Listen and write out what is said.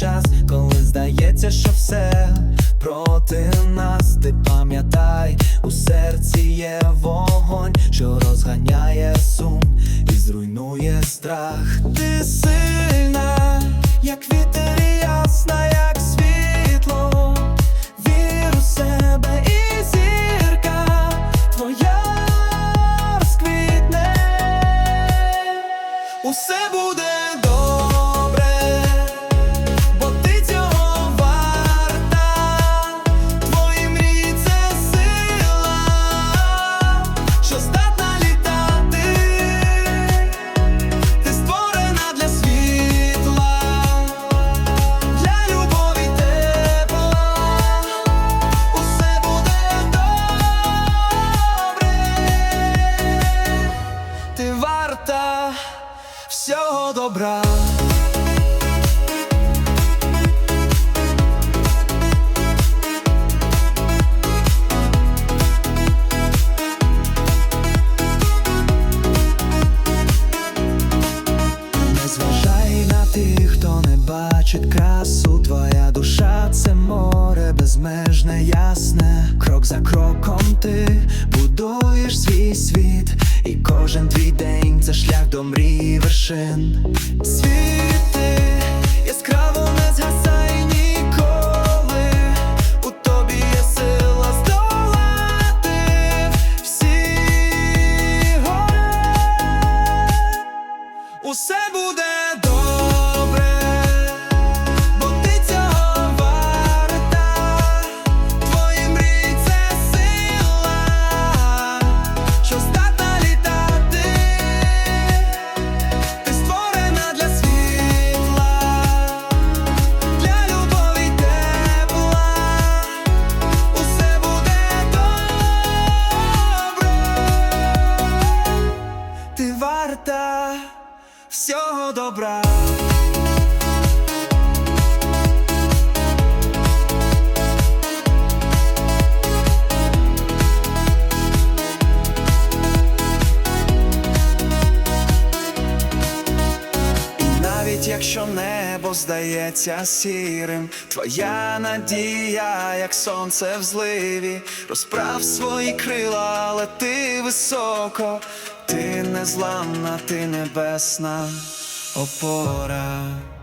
час, коли здається, що все проти нас, ти пам'ятай, у серці є вогонь, що розганяє сум і зруйнує страх. Ти сильна, як вітер ясна, як світло. Вір у себе і зірка твоя розквітне. Усе буде добре, добра. Тих, хто не бачить красу, твоя душа це море безмежне, ясне. Крок за кроком ти будуєш свій світ, і кожен твій день це шлях до мрії вершин. Всього добра. Якщо небо здається сірим, твоя надія, як сонце в зливі, розправ свої крила, але ти високо, ти незламна, ти небесна opora.